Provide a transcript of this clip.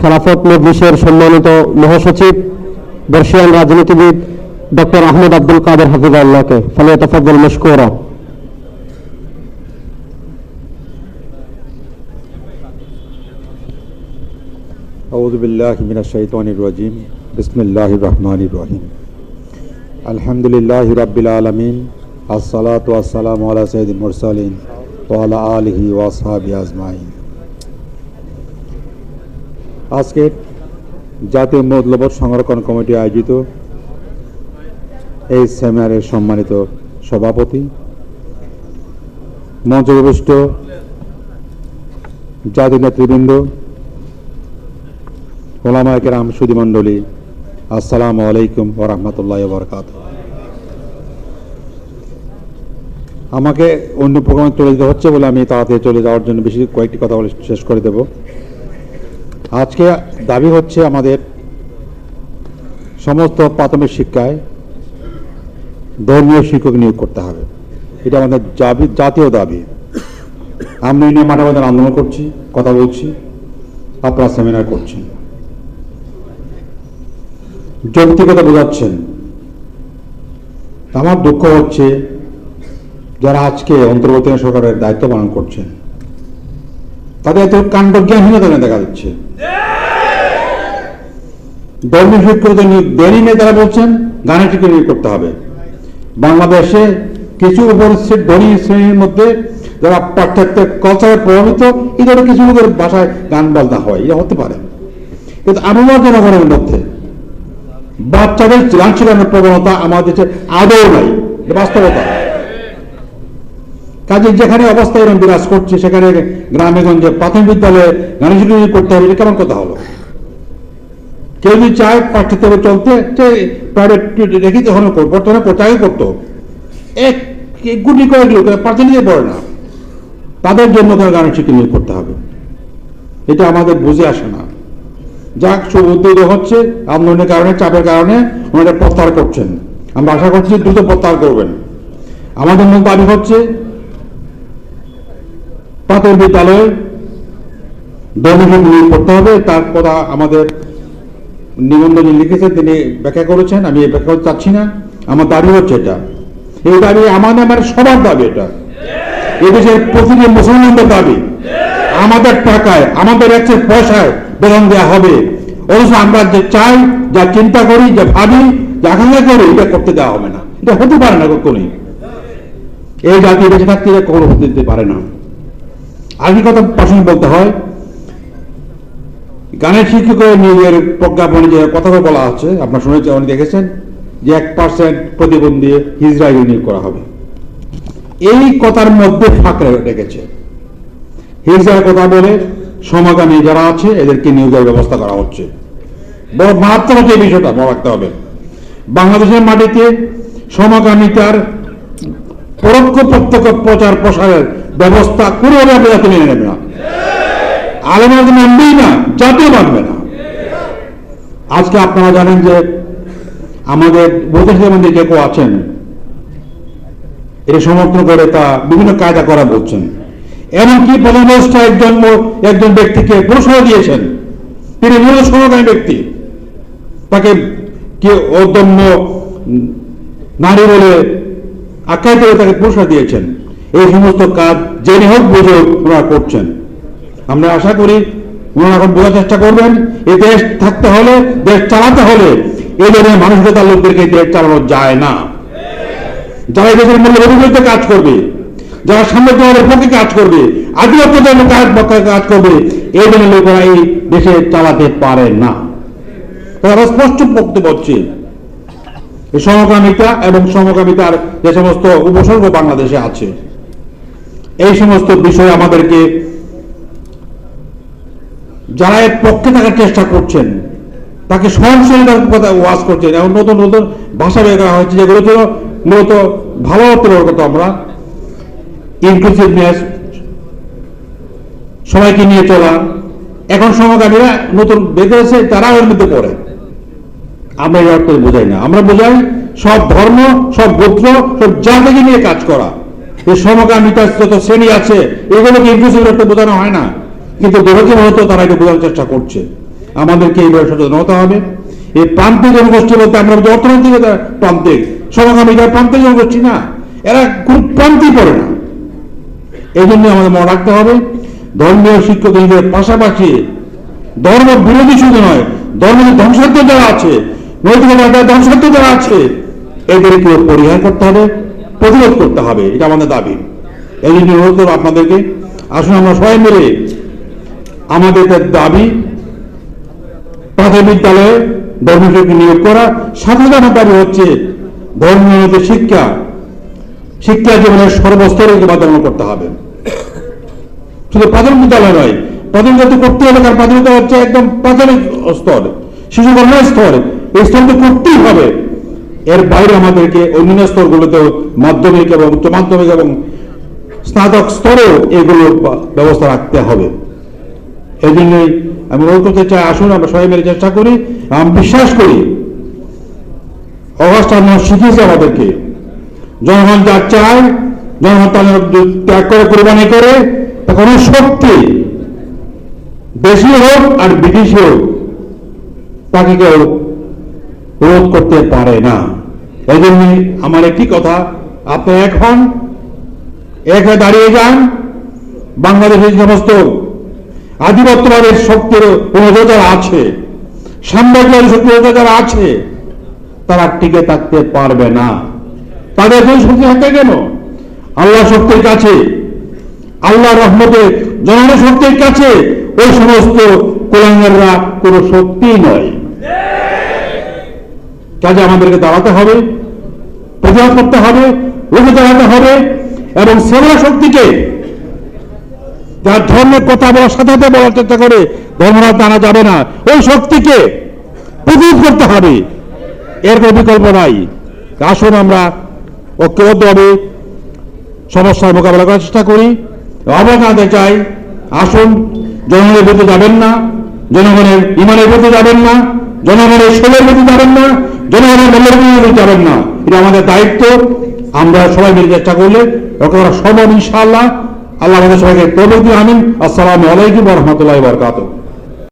খেলাফত মজলিসের সম্মানিত মহাসচিব বর্ষিয়ান রাজনীতিবিদ ডক্টর আহমেদ আব্দুল কাদের হাফিজাল্লাহকে ফলে তফাজ্জল মশকুরা أعوذ بالله من الشيطان الرجيم بسم الله الرحمن الرحيم الحمد لله رب العالمين الصلاة والسلام على سيد المرسلين وعلى آله وأصحابه أجمعين আজকের জাতীয় মূল্যবোধ সংরক্ষণ কমিটি আয়োজিত এই সেমিনারের সম্মানিত সভাপতি মঞ্চবিষ্ট জাতীয় নেতৃবৃন্দ ওলামা কেরাম সুদী মণ্ডলী, আসসালামু আলাইকুম ও রহমতুল্লাহ বরকাত আমাকে অন্য প্রোগ্রামে চলে যেতে হচ্ছে বলে আমি তাড়াতাড়ি চলে যাওয়ার জন্য বেশি কয়েকটি কথা বলে শেষ করে দেব। আজকে দাবি হচ্ছে আমাদের সমস্ত প্রাথমিক শিক্ষায় ধর্মীয় শিক্ষক নিয়োগ করতে হবে। এটা আমাদের জাবি- জাতীয় দাবি। আমরা নিয়ে মাঠে আন্দোলন করছি, কথা বলছি, আপনারা সেমিনার করছেন। যৌক্তিকতা বোঝাচ্ছেন। আমার দুঃখ হচ্ছে যারা আজকে অন্তর্বর্তী সরকারের দায়িত্ব পালন করছেন, তাদের এত কাণ্ডজ্ঞানহীনতা দেখা যাচ্ছে ধর্মীয় নিয়োগ দেরি নিয়ে তারা বলছেন গানের শিক্ষক নিয়োগ করতে হবে। বাংলাদেশে কিছু উপস্থিত ধনী শ্রেণির মধ্যে যারা পাশ্চাত্যের কালচারে প্রভাবিত এই ধরনের কিছু লোকের গান বাজনা হয় এটা হতে পারে। কিন্তু মধ্যে বাচ্চাদের গান শেখানোর প্রবণতা আমাদের দেশে আদৌ নাই বাস্তবতা। কাজে যেখানে অবস্থা এরকম বিরাজ করছে, সেখানে গ্রামে গঞ্জে প্রাথমিক বিদ্যালয়ে গানের করতে হবে, এটা কেমন কথা হলো? কেউ যদি চায় পাঠ্যক্রমে চলতে প্রাইভেট রেখে বর্তমানে কোথায় করতো। এক গুটি কয়েক লোক পার্সেন্টেজে পড়ে না। তাদের জন্য কেন গানের শিক্ষা করতে হবে। এটা আমাদের বুঝে আসে না। যাক, শুভ উদ্যোগ হচ্ছে, আন্দোলনের কারণে, চাপের কারণে ওনারা প্রত্যাহার করছেন। আমরা আশা করছি দ্রুত প্রত্যাহার করবেন। আমাদের মূল দাবি হচ্ছে প্রাথমিক বিদ্যালয়ে দৈনিক নিয়োগ করতে হবে। তার কথা আমাদের নিবন্ধনে লিখেছেন, তিনি ব্যাখ্যা করেছেন, আমি এই ব্যাখ্যা চাচ্ছি না, আমার দাবি হচ্ছে এটা। এই দাবি আমাদের আমার সবার দাবি এটা। এদেশের প্রতিটি মুসলমানদের দাবি। আমাদের টাকায়, আমাদের একশো পয়সায় বেতন দেওয়া হবে। অথচ আমরা যে চাই, যা চিন্তা করি, যা ভাবি, যা আকাঙ্ক্ষা করি, এটা করতে দেওয়া হবে না। এটা হতে পারে না কখনই। এই জাতি বেঁচে থাকতে কখনো হতে দিতে পারে না। আগে কথা প্রসঙ্গ বলতে হয়? গানের শিক্ষকের নিয়োগের প্রজ্ঞাপনে যে কথা বলা আছে আপনার শুনেছেন, উনি দেখেছেন যে এক পার্সেন্ট প্রতিবন্ধী ইসরায়েল নিয়োগ করা হবে। এই কথার মধ্যে ফাঁক রেখেছে। হিজড়ার কথা বলে সমাগামী যারা আছে, এদেরকে নিয়োগের ব্যবস্থা করা হচ্ছে। বড় মারাত্মক হচ্ছে এই বিষয়টা, মনে রাখতে হবে। বাংলাদেশের মাটিতে সমাগামিতার পরোক্ষ প্রত্যক্ষ প্রচার প্রসারের ব্যবস্থা কোনোভাবে আপনি মেনে নেবে না। আলেমার মানবেই না, জাতীয় মানবে না। আজকে আপনারা জানেন যে আমাদের বৈদেশিক মধ্যে যে কেউ আছেন এটা সমর্থন করে তা বিভিন্ন কায়দা করা বলছেন। এমনকি প্রধানমন্ত্রী একজন একজন ব্যক্তিকে পুরস্কার দিয়েছেন। তিনি মূল সমকামী ব্যক্তি। তাকে কে অদম্য নারী বলে আখ্যায়িত তাকে পুরস্কার দিয়েছেন। এই সমস্ত কাজ জেনে হোক বুঝে ওনারা করছেন। আমরা আশা করি ওনারা বোঝার চেষ্টা করবেন, এই দেশ থাকতে হলে, দেশ চালাতে হলে এই ধরনের মানুষের লোকদেরকে দেশ চালানো যায় না। যারা এই দেশের মূল্য বিরুদ্ধে কাজ করবে, যারা সাম্রাজ্যবাদের পক্ষে কাজ করবে আধিপত্যের কাজ কাজ করবে, এই ধরনের লোকেরা এই দেশে চালাতে পারে না। তারা স্পষ্ট বক্তব্য হচ্ছে সমকামিতা এবং সমকামিতার যে সমস্ত উপসর্গ বাংলাদেশে আছে, এই সমস্ত বিষয় আমাদেরকে যারা এর পক্ষে থাকার চেষ্টা করছেন, তাকে সহনশীলতার কথা ওয়াজ করছেন। এবং নতুন নতুন ভাষা বের করা হয়েছে, যেগুলো ছিল মূলত ভালো অর্থ ব্যবহার আমরা ইনক্লুসিভনেস সবাইকে নিয়ে চলা, এখন সমকামীরা নতুন বের করেছে তারা এর মধ্যে পড়ে। আমরা এই অর্থ বোঝাই না। আমরা বোঝাই সব ধর্ম, সব গোত্র, সব জাতিকে নিয়ে কাজ করা। এই সমকামিতার যত শ্রেণি আছে, এগুলোকে ইনক্লুসিভ অর্থে বোঝানো হয় না। কিন্তু দুর্ভাগ্যবশত তারা এটা বোঝার চেষ্টা করছে। আমাদেরকে এই এইভাবে সচেতন হতে হবে। এই প্রান্তিক জনগোষ্ঠী বলতে আমরা অর্থনৈতিক প্রান্তিক সমকামী যারা প্রান্তিক জনগোষ্ঠী না, এরা কোন প্রান্তিক পড়ে না। এই জন্য আমাদের মনে রাখতে হবে, ধর্মীয় শিক্ষক হিসেবে পাশাপাশি ধর্ম বিরোধী শুধু নয় ধর্মের ধ্বংসাত্মক যারা আছে নৈতিকতা ধ্বংসাত্মক যারা আছে এদেরকে পরিহার করতে হবে, প্রতিরোধ করতে হবে, এটা আমাদের দাবি। এই জন্য অনুরোধ করব আপনাদেরকে, আসুন আমরা সবাই মিলে আমাদের দাবি, প্রাথমিক বিদ্যালয়ে ধর্মশিক্ষক নিয়োগ করা সাথে দাবি হচ্ছে ধর্মীয় শিক্ষা শিক্ষা জীবনের সর্বস্তরে বাধ্যমূলক করতে হবে। শুধু প্রাথমিক বিদ্যালয় নয়, প্রাথমিক যাতে করতে হবে, কারণ প্রাথমিক হচ্ছে একদম প্রাথমিক স্তর, শিশু কল্যাণ স্তর। এই স্তর তো করতেই হবে। এর বাইরে আমাদেরকে অন্যান্য স্তরগুলোতেও মাধ্যমিক এবং উচ্চ মাধ্যমিক এবং স্নাতক স্তরেও এগুলো ব্যবস্থা রাখতে হবে। এই জন্যই আমি অনুরোধ করতে চাই, আসুন, আমরা সবাই মিলে চেষ্টা করি, আমি বিশ্বাস করি অগস্ট আমরা শিখিয়েছে আমাদেরকে। জনগণ যা চায়, জনগণ তাদের ত্যাগ করে, কোরবানি করে, তা কোনো শক্তি দেশি হোক আর বিদেশি হোক, তাকে কেউ রোধ করতে পারে না। এই জন্যই আমার একটি কথা, আপনি এখন এক হয়ে দাঁড়িয়ে যান, বাংলাদেশের সমস্ত আধিপত্যবাদের শক্তির অনুরোধ আছে? সাম্রাজ্যবাদী শক্তির আছে, তারা টিকে থাকতে পারবে না। তাদের যে শক্তি থাকে কেন? আল্লাহ শক্তির কাছে আল্লাহ রহমতে জনগণ শক্তির কাছে ওই সমস্ত কোলাঙ্গাররা কোনো শক্তি নয়। কাজে আমাদেরকে দাঁড়াতে হবে, প্রতিবাদ করতে হবে, রুখে দাঁড়াতে হবে এবং সেবা শক্তিকে যার ধর্মের কথা বলার সাথে সাথে বলার চেষ্টা করে, ধর্মরাজ জানা যাবে না। ওই শক্তিকে প্রতিরোধ করতে হবে। এর কোনো বিকল্প নাই। আসুন আমরা ঐক্যবদ্ধভাবে সমস্যার মোকাবেলা করার চেষ্টা করি। জানাতে চাই। আসুন, জনগণের বিরুদ্ধে যাবেন না। জনগণের ইমানের বিরুদ্ধে যাবেন না। জনগণের সোলের বিরুদ্ধে যাবেন না। জনগণের মূল্যের বিরুদ্ধে যাবেন না। এটা আমাদের দায়িত্ব। আমরা সবাই মিলে চেষ্টা করলে করা সম্ভব ইনশাআল্লাহ আল্লাহ আমাদের সবাইকে তৌফিক দিন আমিন। আসসালামু আলাইকুম রহমতুল্লাহ বারাকাতুহু।